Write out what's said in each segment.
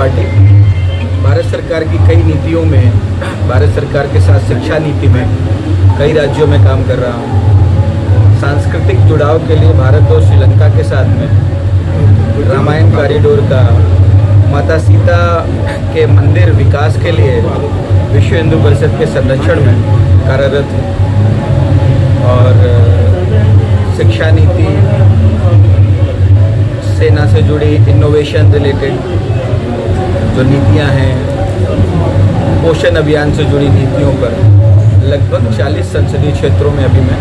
Party Bharat सरकार की कई नीतियों में, भारत सरकार के साथ शिक्षा नीति में कई राज्यों में काम कर रहा हूँ। सांस्कृतिक जुड़ाव के लिए भारत और श्रीलंका के साथ में रामायण कॉरिडोर का, माता सीता के मंदिर विकास के लिए विश्व हिंदू परिषद के संरक्षण में कार्यरत हूँ। और शिक्षा नीति, सेना से जुड़ी इनोवेशन रिलेटेड जो नीतियाँ हैं पोषण अभियान से जुड़ी नीतियों पर लगभग 40 संसदीय क्षेत्रों में अभी मैं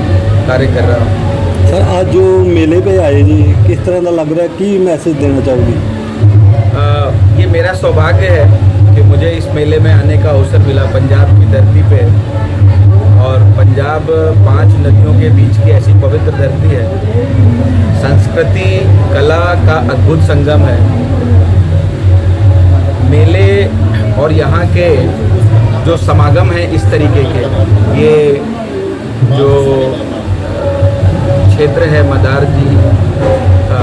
कार्य कर रहा हूँ। सर आज जो मेले पे आए जी किस तरह का लग रहा है? की मैसेज देना चाहूँगी? ये मेरा सौभाग्य है कि मुझे इस मेले में आने का अवसर मिला पंजाब की धरती पे। और पंजाब पाँच नदियों के बीच की ऐसी पवित्र धरती है। संस्कृति कला का अद्भुत संगम है। और यहाँ के जो समागम हैं इस तरीके के, ये जो क्षेत्र है मदार जी का,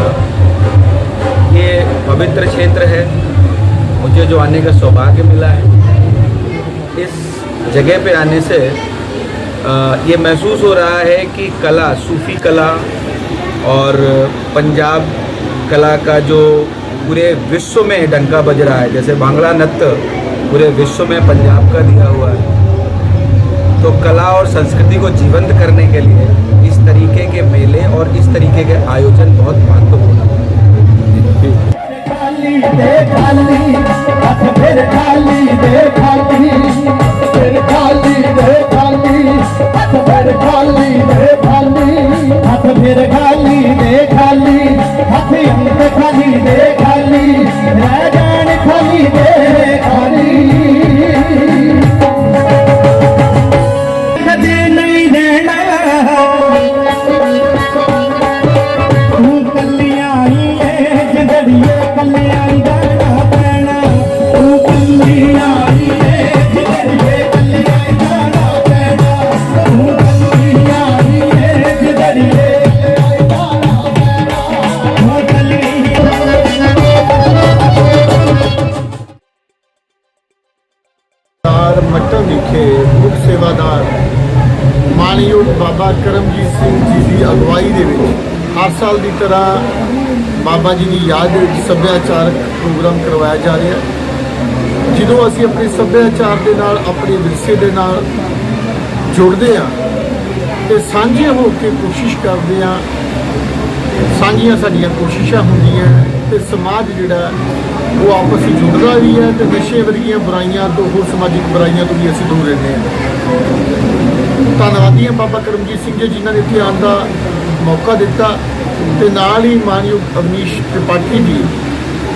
ये पवित्र क्षेत्र है। मुझे जो आने का सौभाग्य मिला है, इस जगह पे आने से ये महसूस हो रहा है कि कला, सूफी कला और पंजाब कला का जो पूरे विश्व में डंका बज रहा है। जैसे बांग्ला नृत्य पूरे विश्व में पंजाब का दिया हुआ है। तो कला और संस्कृति को जीवंत करने के लिए इस तरीके के मेले और इस तरीके के आयोजन बहुत महत्वपूर्ण है। ਮਾਨਯੋਗ ਬਾਬਾ ਕਰਮਜੀਤ ਸਿੰਘ ਜੀ ਦੀ ਅਗਵਾਈ ਦੇ ਵਿੱਚ ਹਰ ਸਾਲ ਦੀ ਤਰ੍ਹਾਂ ਬਾਬਾ ਜੀ ਦੀ ਯਾਦ ਦੇ ਵਿੱਚ ਸੱਭਿਆਚਾਰਕ ਪ੍ਰੋਗਰਾਮ ਕਰਵਾਇਆ ਜਾ ਰਿਹਾ ਹੈ। ਜਦੋਂ ਅਸੀਂ ਆਪਣੇ ਸੱਭਿਆਚਾਰ ਦੇ ਨਾਲ, ਆਪਣੇ ਵਿਰਸੇ ਦੇ ਨਾਲ ਜੁੜਦੇ ਹਾਂ ਤੇ ਸਾਂਝੇ ਹੋ ਕੇ ਕੋਸ਼ਿਸ਼ ਕਰਦੇ ਹਾਂ, ਸਾਂਝੀਆਂ ਸਾਡੀਆਂ ਕੋਸ਼ਿਸ਼ਾਂ ਹੁੰਦੀਆਂ ਤੇ ਸਮਾਜ ਜਿਹੜਾ ਉਹ ਆਪਸ ਵਿੱਚ ਜੁੜਦਾ ਵੀ ਹੈ ਤੇ ਨਸ਼ੇ ਵਰਗੀਆਂ ਬੁਰਾਈਆਂ ਤੋਂ ਹੋਰ ਸਮਾਜਿਕ ਬੁਰਾਈਆਂ ਤੋਂ ਵੀ ਅਸੀਂ ਦੂਰ ਰਹਿੰਦੇ ਹਾਂ। ਧੰਨਵਾਦੀ ਹਾਂ ਬਾਬਾ ਕਰਮਜੀਤ ਸਿੰਘ ਜੀ ਜਿਨ੍ਹਾਂ ਨੇ ਇੱਥੇ ਆਉਣ ਦਾ ਮੌਕਾ ਦਿੱਤਾ ਤੇ ਨਾਲ ਹੀ ਮਾਨਯੋਗ ਅਵਨੀਸ਼ ਤ੍ਰਿਪਾਠੀ ਜੀ,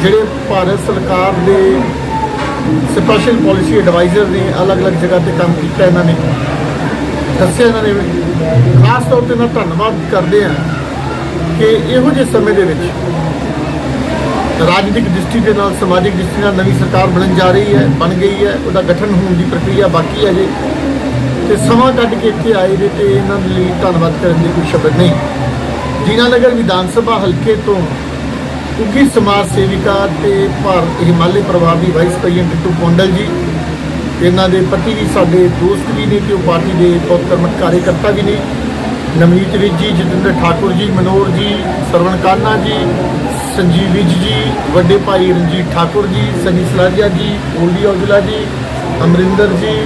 ਜਿਹੜੇ ਭਾਰਤ ਸਰਕਾਰ ਦੇ ਸਪੈਸ਼ਲ ਪਾਲਿਸੀ ਐਡਵਾਈਜ਼ਰ ਨੇ, ਅਲੱਗ-ਅਲੱਗ ਜਗ੍ਹਾ ਤੇ ਕੰਮ ਕੀਤਾ ਇਹਨਾਂ ਨੇ। ਦੱਸਿਆ ਇਹਨਾਂ ਨੇ ਖਾਸ ਤੌਰ ਤੇ ਮੈਂ ਧੰਨਵਾਦ ਕਰਦੇ ਹਾਂ ਕਿ ਇਹੋ ਜਿਹੇ ਸਮੇਂ ਦੇ ਵਿੱਚ ਰਾਜਨੀਤਿਕ ਦ੍ਰਿਸ਼ਟੀ ਦੇ ਨਾਲ, ਸਮਾਜਿਕ ਦ੍ਰਿਸ਼ਟੀ ਨਾਲ ਨਵੀਂ ਸਰਕਾਰ ਬਣਨ ਜਾ ਰਹੀ ਹੈ, ਬਣ ਗਈ ਹੈ, ਉਹਦਾ ਗਠਨ ਹੋਣ ਦੀ ਪ੍ਰਕਿਰਿਆ ਬਾਕੀ ਹੈ ਜੇ। ਤੇ ਸਮਾਂ ਕੱਢ ਕੇ ਇੱਥੇ ਆਏ ਨੇ ਤੇ ਇਹਨਾਂ ਦੇ ਲਈ ਧੰਨਵਾਦ ਕਰਨ ਦੀ ਕੋਈ ਸ਼ਬਦ ਨਹੀਂ। ਦੀਨਾਨਗਰ ਵਿਧਾਨ ਸਭਾ ਹਲਕੇ ਤੋਂ ਉੱਘੀ ਸਮਾਜ ਸੇਵਿਕਾ ਤੇ ਭਾਰਤ ਹਿਮਾਲਯ ਪਰਿਵਾਰ ਦੀ ਵਾਈਸ ਪ੍ਰੈਜ਼ੀਡੈਂਟ ਟਿੱਟੂ ਪੌਂਡਲ ਜੀ, ਇਹਨਾਂ ਦੇ ਪਤੀ ਵੀ ਸਾਡੇ ਦੋਸਤ ਵੀ ਨੇ ਤੇ ਉਹ ਪਾਰਟੀ ਦੇ ਬਹੁਤ ਕਰਮਠ ਕਾਰਜਕਰਤਾ ਵੀ ਨੇ। ਨਵਨੀਤ ਵਿਜ ਜੀ, ਜਤਿੰਦਰ ਠਾਕੁਰ ਜੀ ਮਨੋਰ ਜੀ, ਸਰਵਣ ਕਾਨਾ ਜੀ, ਸੰਜੀਵ ਵਿਜ ਜੀ, ਵੱਡੇ ਭਾਈ ਰਣਜੀਤ ਠਾਕੁਰ ਜੀ, ਸਨੀ ਸਲਾਰੀਆ ਜੀ ਓਲੀ ਔਜਲਾ ਜੀ, ਅਮਰਿੰਦਰ ਜੀ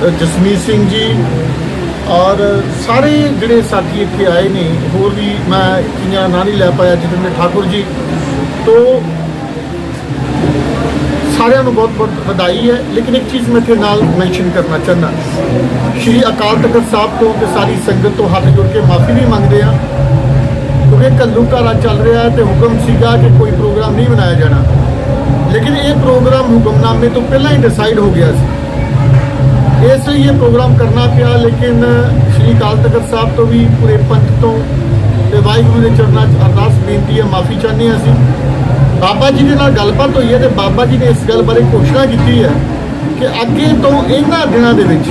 ਜਸਮੀਤ ਸਿੰਘ ਜੀ ਔਰ ਸਾਰੇ ਜਿਹੜੇ ਸਾਥੀ ਇੱਥੇ ਆਏ ਨੇ, ਹੋਰ ਵੀ ਮੈਂ ਕਿੰਨਾ ਨਾਂ ਨਹੀਂ ਲੈ ਪਾਇਆ ਜਤਿੰਦਰ ਠਾਕੁਰ ਜੀ। ਤੋਂ ਸਾਰਿਆਂ ਨੂੰ ਬਹੁਤ ਬਹੁਤ ਵਧਾਈ ਹੈ, ਲੇਕਿਨ ਇੱਕ ਚੀਜ਼ ਮੈਂ ਇੱਥੇ ਨਾਲ ਮੈਂਸ਼ਨ ਕਰਨਾ ਚਾਹੁੰਦਾ। ਸ਼੍ਰੀ ਅਕਾਲ ਤਖਤ ਸਾਹਿਬ ਤੋਂ ਤੇ ਸਾਰੀ ਸੰਗਤ ਤੋਂ ਹੱਥ ਜੋੜ ਕੇ ਮਾਫੀ ਵੀ ਮੰਗਦੇ ਆ ਕਿਉਂਕਿ ਕੱਲੂ ਘਰਾ ਚੱਲ ਰਿਹਾ ਹੈ ਤੇ ਹੁਕਮ ਸੀਗਾ ਕਿ ਕੋਈ ਪ੍ਰੋਗਰਾਮ ਨਹੀਂ ਬਣਾਇਆ ਜਾਣਾ। ਲੇਕਿਨ ਇਹ ਪ੍ਰੋਗਰਾਮ ਹੁਕਮਨਾਮੇ ਤੋਂ ਪਹਿਲਾਂ ਹੀ ਡਿਸਾਈਡ ਹੋ ਗਿਆ ਸੀ। ਇਸ ਲਈ ਇਹ ਪ੍ਰੋਗਰਾਮ ਕਰਨਾ ਪਿਆ, ਲੇਕਿਨ ਸ਼੍ਰੀ ਅਕਾਲ ਤਖਤ ਸਾਹਿਬ ਤੋਂ ਵੀ ਪੂਰੇ ਪੰਥ ਤੋਂ ਤੇ ਵਾਹਿਗੁਰੂ ਦੇ ਚਰਨਾਂ 'ਚ ਅਰਦਾਸ, ਬੇਨਤੀ ਹੈ, ਮਾਫੀ ਚਾਹੁੰਦੇ ਹਾਂ ਅਸੀਂ। ਬਾਬਾ ਜੀ ਦੇ ਨਾਲ ਗੱਲਬਾਤ ਹੋਈ ਹੈ ਤੇ ਬਾਬਾ ਜੀ ਨੇ ਇਸ ਗੱਲ ਬਾਰੇ ਘੋਸ਼ਣਾ ਕੀਤੀ ਹੈ ਕਿ ਅੱਗੇ ਤੋਂ ਇਹਨਾਂ ਦਿਨਾਂ ਦੇ ਵਿੱਚ,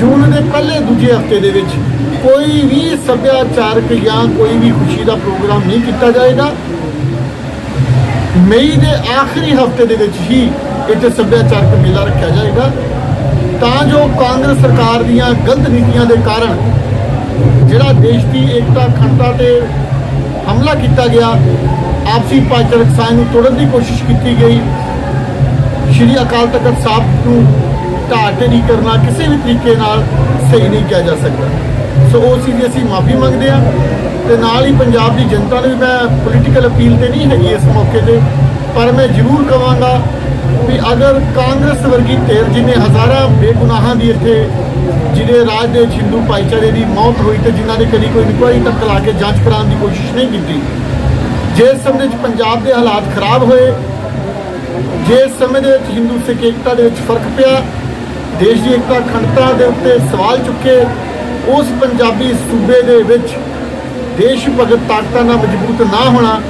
ਜੂਨ ਦੇ ਪਹਿਲੇ ਦੂਜੇ ਹਫ਼ਤੇ ਦੇ ਵਿੱਚ ਕੋਈ ਵੀ ਸੱਭਿਆਚਾਰਕ ਜਾਂ ਕੋਈ ਵੀ ਖੁਸ਼ੀ ਦਾ ਪ੍ਰੋਗਰਾਮ ਨਹੀਂ ਕੀਤਾ ਜਾਏਗਾ। ਮਈ ਦੇ ਆਖਰੀ ਹਫ਼ਤੇ ਦੇ ਵਿੱਚ ਹੀ ਇੱਥੇ ਸੱਭਿਆਚਾਰਕ ਮੇਲਾ ਰੱਖਿਆ ਜਾਏਗਾ। ਤਾਂ ਜੋ ਕਾਂਗਰਸ ਸਰਕਾਰ ਦੀਆਂ ਗਲਤ ਨੀਤੀਆਂ ਦੇ ਕਾਰਨ ਜਿਹੜਾ ਦੇਸ਼ ਦੀ ਏਕਤਾ, ਅਖੰਡਤਾ ਤੇ ਹਮਲਾ ਕੀਤਾ ਗਿਆ, ਆਪਸੀ ਭਾਈਚਾਰਕ ਸਾਂਝ ਨੂੰ ਤੋੜਨ ਦੀ ਕੋਸ਼ਿਸ਼ ਕੀਤੀ ਗਈ। ਸ਼੍ਰੀ ਅਕਾਲ ਤਖਤ ਸਾਹਿਬ ਨੂੰ ਢਾਹ ਢੇਰੀ ਕਰਨਾ ਕਿਸੇ ਵੀ ਤਰੀਕੇ ਨਾਲ ਸਹੀ ਨਹੀਂ ਕਿਹਾ ਜਾ ਸਕਦਾ। ਸੋ ਉਸ ਚੀਜ਼ ਦੀ ਅਸੀਂ ਮਾਫੀ ਮੰਗਦੇ ਹਾਂ ਤੇ ਨਾਲ ਹੀ ਪੰਜਾਬ ਦੀ ਜਨਤਾ ਨੂੰ ਵੀ ਮੈਂ ਪੋਲੀਟੀਕਲ ਅਪੀਲ ਤੇ ਨਹੀਂ ਹੈਗੀ ਇਸ ਮੌਕੇ ਤੇ, ਪਰ ਮੈਂ ਜ਼ਰੂਰ ਕਹਾਂਗਾ ਵੀ ਅਗਰ ਕਾਂਗਰਸ ਵਰਗੀ ਧਿਰ ਜਿਨੇ ਹਜ਼ਾਰਾਂ ਬੇਗੁਨਾਹਾਂ ਦੀ ਇੱਥੇ, ਜਿਹਦੇ ਰਾਜ ਦੇ ਵਿੱਚ ਹਿੰਦੂ ਭਾਈਚਾਰੇ ਦੀ ਮੌਤ ਹੋਈ ਤੇ ਜਿਨ੍ਹਾਂ ਨੇ ਕਦੀ ਕੋਈ ਇਨਕੁਆਇਰੀ ਤੱਕ ਲਾ ਕੇ ਜਾਂਚ ਕਰਾਉਣ ਦੀ ਕੋਸ਼ਿਸ਼ ਨਹੀਂ ਕੀਤੀ ਜਿਸ ਸਮੇਂ ਵਿੱਚ ਪੰਜਾਬ ਦੇ ਹਾਲਾਤ ਖਰਾਬ ਹੋਏ ਜਿਸ ਸਮੇਂ ਦੇ ਵਿੱਚ ਹਿੰਦੂ ਸਿੱਖ ਏਕਤਾ ਦੇ ਵਿੱਚ ਫ਼ਰਕ ਪਿਆ, ਦੇਸ਼ ਦੀ ਏਕਤਾ ਅਖੰਡਤਾ ਦੇ ਉੱਤੇ ਸਵਾਲ ਚੁੱਕੇ, ਉਸ ਪੰਜਾਬੀ ਸੂਬੇ ਦੇ ਵਿੱਚ ਦੇਸ਼ ਭਗਤ ਤਾਕਤਾਂ ਨਾਲ ਮਜ਼ਬੂਤ ਨਾ ਹੋਣਾ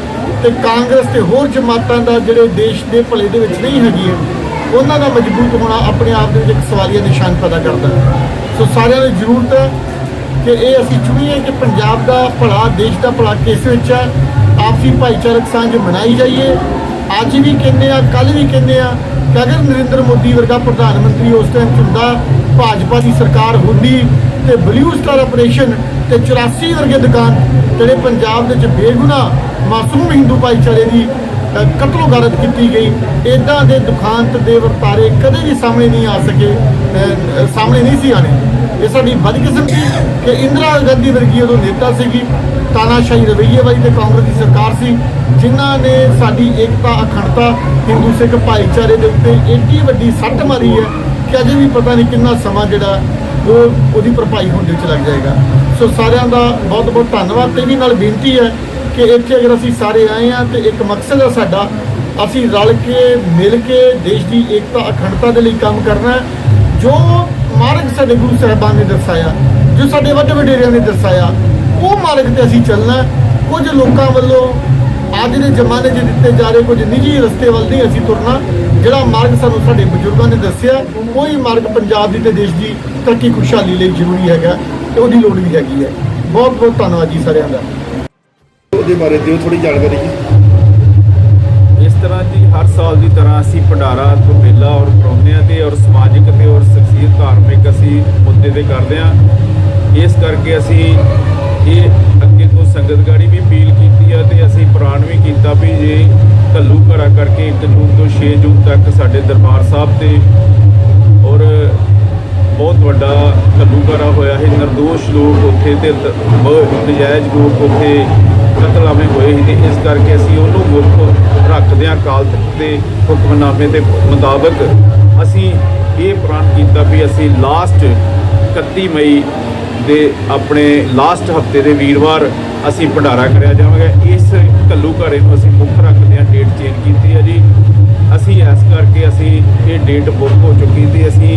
ਤੇ ਕਾਂਗਰਸ ਤੇ ਹੋਰ ਜਮਾਤਾਂ ਦਾ ਜਿਹੜੇ ਦੇਸ਼ ਦੇ ਭਲੇ ਦੇ ਵਿੱਚ ਨਹੀਂ ਹੈਗੀਆਂ ਉਹਨਾਂ ਦਾ ਮਜ਼ਬੂਤ ਹੋਣਾ ਆਪਣੇ ਆਪ ਦੇ ਵਿੱਚ ਇੱਕ ਸਵਾਲੀਆ ਨਿਸ਼ਾਨ ਪੈਦਾ ਕਰਦਾ ਸੋ ਸਾਰਿਆਂ ਨੂੰ ਜ਼ਰੂਰਤ ਹੈ ਕਿ ਇਹ ਅਸੀਂ ਚੁਣੀਏ ਕਿ ਪੰਜਾਬ ਦਾ ਭਲਾ, ਦੇਸ਼ ਦਾ ਭਲਾ ਕਿਸ ਵਿੱਚ ਹੈ। ਆਪਸੀ ਭਾਈਚਾਰਕ ਸਾਂਝ ਬਣਾਈ ਜਾਈਏ। ਅੱਜ ਵੀ ਕਹਿੰਦੇ ਆ ਕੱਲ ਵੀ ਕਹਿੰਦੇ ਆ ਕਿ ਅਗਰ ਨਰਿੰਦਰ ਮੋਦੀ ਵਰਗਾ ਪ੍ਰਧਾਨ ਮੰਤਰੀ ਉਸ ਟਾਈਮ ਚੁਣਦਾ, ਭਾਜਪਾ ਦੀ ਸਰਕਾਰ ਹੁੰਦੀ ਤੇ ਬਲੂ ਸਟਾਰ ਆਪਰੇਸ਼ਨ ਤੇ 84 ਵਰਗੇ ਦੁਕਾਨ ਜਿਹੜੇ ਪੰਜਾਬ ਦੇ ਵਿੱਚ ਬੇਗੁਨਾਹ ਮਾਸੂਮ ਹਿੰਦੂ ਭਾਈਚਾਰੇ ਦੀ ਅ, ਕਤਲੋ ਗਾਰਤ ਕੀਤੀ ਗਈ। ਇਦਾਂ ਦੇ ਦੁਖਾਂਤ ਦੇ ਵਰਤਾਰੇ ਕਦੇ ਵੀ ਸਾਹਮਣੇ ਨਹੀਂ ਆ ਸਕੇ ਸਾਹਮਣੇ ਨਹੀਂ ਸੀ ਆਣੇ ਇਹ ਸਾਡੀ ਬਦਕਿਸਮਤੀ ਕਿ ਇੰਦਰਾ ਗਾਂਧੀ ਵਰਗੀ ਉਦੋਂ ਨੇਤਾ ਸੀਗੀ ਤਾਨਾਸ਼ਾਹੀ ਰਵਈਏ ਵਾਲੀ ਤੇ ਕਾਂਗਰਸ ਦੀ ਸਰਕਾਰ ਸੀ ਜਿਨ੍ਹਾਂ ਨੇ ਸਾਡੀ ਏਕਤਾ ਅਖੰਡਤਾ ਹਿੰਦੂ ਸਿੱਖ ਭਾਈਚਾਰੇ ਦੇ ਉੱਤੇ ਏਡੀ ਵੱਡੀ ਸੱਟ ਮਾਰੀ ਹੈ ਕਿ ਅਜੇ ਵੀ ਪਤਾ ਨਹੀਂ ਕਿੰਨਾ ਸਮਾਂ ਜਿਹੜਾ ਉਹ ਉਹਦੀ ਭਰਪਾਈ ਹੋਣ ਦੇ ਵਿੱਚ ਲੱਗ ਜਾਏਗਾ। ਸੋ ਸਾਰਿਆਂ ਦਾ ਬਹੁਤ ਬਹੁਤ ਧੰਨਵਾਦ ਤੇ ਵੀ ਨਾਲ ਬੇਨਤੀ ਹੈ ਕਿ ਇੱਥੇ ਅਗਰ ਅਸੀਂ ਸਾਰੇ ਆਏ ਆ ਤੇ ਇੱਕ ਮਕਸਦ ਹੈ ਸਾਡਾ, ਅਸੀਂ ਰਲ ਕੇ, ਮਿਲ ਕੇ ਦੇਸ਼ ਦੀ ਏਕਤਾ, ਅਖੰਡਤਾ ਦੇ ਲਈ ਕੰਮ ਕਰਨਾ ਜੋ ਮਾਰਗ ਸਾਡੇ ਗੁਰੂ ਸਾਹਿਬਾਨ ਨੇ ਦਰਸਾਇਆ, ਜੋ ਸਾਡੇ ਵੱਡੇ ਵਡੇਰਿਆਂ ਨੇ ਦਰਸਾਇਆ, ਉਹ ਮਾਰਗ ਤੇ ਅਸੀਂ ਚੱਲਣਾ ਕੁਝ ਲੋਕਾਂ ਵੱਲੋਂ ਅੱਜ ਦੇ ਜ਼ਮਾਨੇ 'ਚ ਦਿੱਤੇ ਜਾ ਰਹੇ ਕੁਝ ਨਿੱਜੀ ਰਸਤੇ ਵੱਲ ਨਹੀਂ ਅਸੀਂ ਤੁਰਨਾ, ਜਿਹੜਾ ਮਾਰਗ ਸਾਨੂੰ ਸਾਡੇ ਬਜ਼ੁਰਗਾਂ ਨੇ ਦੱਸਿਆ, ਉਹੀ ਮਾਰਗ ਪੰਜਾਬ ਦੀ ਤੇ ਦੇਸ਼ ਦੀ ਤਰੱਕੀ ਖੁਸ਼ਹਾਲੀ ਲਈ ਜ਼ਰੂਰੀ ਹੈਗਾ ਤੇ ਉਹਦੀ ਲੋੜ ਵੀ ਹੈਗੀ ਹੈ। ਬਹੁਤ ਬਹੁਤ ਧੰਨਵਾਦ ਜੀ ਸਾਰਿਆਂ ਦਾ। ਉਹਦੇ ਬਾਰੇ ਦਿਓ ਥੋੜੀ ਜਾਣਕਾਰੀ ਇਸ ਤਰ੍ਹਾਂ ਜੀ ਹਰ ਸਾਲ ਦੀ ਤਰ੍ਹਾਂ ਅਸੀਂ ਭੰਡਾਰਾ, ਮੇਲਾ ਔਰ ਕਰਾਉਂਦੇ ਹਾਂ ਤੇ ਔਰ ਸਮਾਜਿਕ ਤੇ ਔਰ ਸ਼ਖਸੀਅਤ, ਧਾਰਮਿਕ ਅਸੀਂ ਮੁੱਦੇ ਤੇ ਕਰਦੇ ਹਾਂ। ਇਸ ਕਰਕੇ ਅਸੀਂ ਇਹ ਅੱਗੇ ਤੋਂ ਸੰਗਤ ਗਾੜੀ ਵੀ ਅਪੀਲ ਕੀਤੀ ਆ ਤੇ ਅਸੀਂ ਪ੍ਰਾਣ ਵੀ ਕੀਤਾ ਵੀ ਜੇ ਘੱਲੂ ਘੜਾ ਕਰਕੇ 1 ਜੂਨ ਤੋਂ 6 ਜੂਨ ਤੱਕ ਸਾਡੇ ਦਰਬਾਰ ਸਾਹਿਬ ਤੇ ਔਰ ਬਹੁਤ ਵੱਡਾ ਘੱਲੂਘਾਰਾ ਹੋਇਆ ਹੈ, ਨਿਰਦੋਸ਼ ਲੋਕ ਉੱਥੇ ਤੇ ਨਜਾਇਜ਼ ਲੋਕ ਉੱਥੇ ਕਤਲਾਵੇਂ ਹੋਏ ਸੀ ਤੇ ਇਸ ਕਰਕੇ ਅਸੀਂ ਉਹਨੂੰ ਮੁੱਖ ਰੱਖਦੇ ਹਾਂ ਅਕਾਲ ਤਖਤ ਦੇ ਹੁਕਮਨਾਮੇ ਦੇ ਮੁਤਾਬਕ। ਅਸੀਂ ਇਹ ਪ੍ਰਣ ਕੀਤਾ ਵੀ ਅਸੀਂ ਲਾਸਟ 31 ਮਈ ਦੇ ਆਪਣੇ ਲਾਸਟ ਹਫ਼ਤੇ ਦੇ ਵੀਰਵਾਰ ਅਸੀਂ ਭੰਡਾਰਾ ਕਰਿਆ ਜਾਵੇਗਾ। ਇਸ ਘੱਲੂ ਘਾਰੇ ਨੂੰ ਅਸੀਂ ਮੁੱਖ ਰੱਖਦੇ ਹਾਂ ਡੇਟ ਚੇਂਜ ਕੀਤੀ ਹੈ ਜੀ। ਅਸੀਂ ਇਸ ਕਰਕੇ ਅਸੀਂ ਇਹ ਡੇਟ ਬੁੱਕ ਹੋ ਚੁੱਕੀ ਤੇ ਅਸੀਂ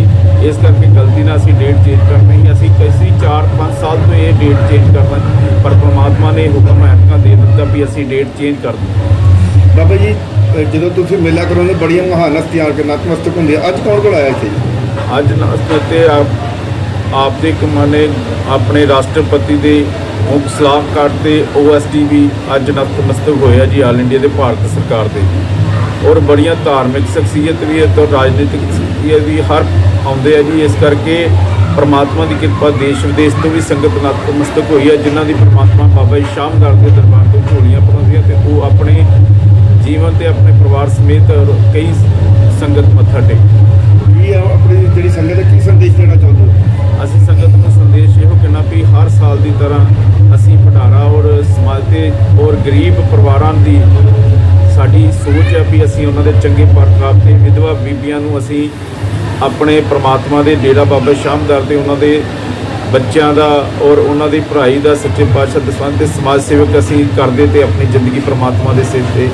ਇਸ ਕਰਕੇ ਗਲਤੀ ਨਾਲ ਅਸੀਂ ਡੇਟ ਚੇਂਜ ਕਰਨੀ ਸੀ ਅਸੀਂ ਕਈ 4-5 ਸਾਲ ਤੋਂ ਇਹ ਡੇਟ ਚੇਂਜ ਕਰਨਾ ਪਰ ਪ੍ਰਮਾਤਮਾ ਨੇ ਹੁਕਮ ਐਤਕਾਂ ਦੇ ਦਿੱਤਾ ਵੀ ਅਸੀਂ ਡੇਟ ਚੇਂਜ ਕਰ ਦਿੱਤੀ ਬਾਬਾ ਜੀ ਜਦੋਂ ਤੁਸੀਂ ਮੇਲਾ ਕਰਾਉਂਦੇ ਬੜੀਆਂ ਮਹਾਨ ਹਸਤੀਆਂ ਆ ਕੇ ਨਤਮਸਤਕ ਹੁੰਦੇ। ਅੱਜ ਕੌਣ ਕੋਲ ਆਇਆ ਜੀ ਅੱਜ ਨਮਸਤੇ ਤੇ ਆਪ ਆਪ ਦੇ ਕਮਾਨੇ ਆਪਣੇ ਰਾਸ਼ਟਰਪਤੀ ਦੇ ਮੁੱਖ ਸਲਾਹਕਾਰ ਤੇ ਓਐਸਡੀ ਵੀ ਅੱਜ ਨਤਮਸਤਕ ਹੋਇਆ ਜੀ ਆਲ ਇੰਡੀਆ ਦੇ ਭਾਰਤ ਸਰਕਾਰ ਦੇ। ਔਰ ਬੜੀਆਂ ਧਾਰਮਿਕ ਸ਼ਖਸੀਅਤ ਵੀ ਹੈ ਤੇ ਰਾਜਨੀਤਿਕ ਸ਼ਖਸੀਅਤ ਵੀ ਹਰ ਆਉਂਦੇ ਆ ਜੀ। ਇਸ ਕਰਕੇ ਪ੍ਰਮਾਤਮਾ ਦੀ ਕਿਰਪਾ ਦੇਸ਼ ਵਿਦੇਸ਼ ਤੋਂ ਵੀ ਸੰਗਤ ਨਤਮਸਤਕ ਹੋਈ ਹੈ ਜਿਨ੍ਹਾਂ ਦੀ ਪ੍ਰਮਾਤਮਾ ਬਾਬਾ ਜੀ ਸ਼ਾਮਦਾਰ ਦੇ ਦਰਬਾਰ ਤੋਂ ਝੋਲੀਆਂ ਪਾਉਂਦੀਆਂ ਤੇ ਉਹ ਆਪਣੇ ਜੀਵਨ ਤੇ ਆਪਣੇ ਪਰਿਵਾਰ ਸਮੇਤ ਕਈ ਸੰਗਤ ਮੱਥਾ ਟੇਕ ਕੀ ਆਪਣੀ ਜਿਹੜੀ ਸੰਗਤ ਹੈ ਕੀ ਸੰਦੇਸ਼ ਦੇਣਾ ਚਾਹੁੰਦੇ ਹੋ? ਅਸੀਂ ਸੰਗਤ ਨੂੰ ਸੰਦੇਸ਼ ਇਹੋ ਕਹਿਣਾ ਵੀ ਹਰ ਸਾਲ ਦੀ ਤਰ੍ਹਾਂ ਅਸੀਂ ਭੰਡਾਰਾ ਔਰ ਸਮਾਜ ਤੇ ਔਰ ਗਰੀਬ ਪਰਿਵਾਰਾਂ ਦੀ ਸਾਡੀ ਸੋਚ ਹੈ ਵੀ ਅਸੀਂ ਉਹਨਾਂ ਦੇ ਚੰਗੇ ਪਰਖਾਬ ਤੇ ਵਿਧਵਾ ਬੀਬੀਆਂ ਨੂੰ ਅਸੀਂ ਆਪਣੇ ਪ੍ਰਮਾਤਮਾ ਦੇ ਡੇਰਾ ਬਾਬਾ ਸ਼ਾਮਦਾਰ ਤੇ ਉਹਨਾਂ ਦੇ ਬੱਚਿਆਂ ਦਾ ਔਰ ਉਹਨਾਂ ਦੀ ਪੜ੍ਹਾਈ ਦਾ ਸੱਚੇ ਪਾਤਸ਼ਾਹ ਦਸਵੰਦ ਤੇ ਸਮਾਜ ਸੇਵਕ ਅਸੀਂ ਕਰਦੇ ਤੇ ਆਪਣੀ ਜ਼ਿੰਦਗੀ ਪ੍ਰਮਾਤਮਾ ਦੇ ਸਿਰ ਤੇ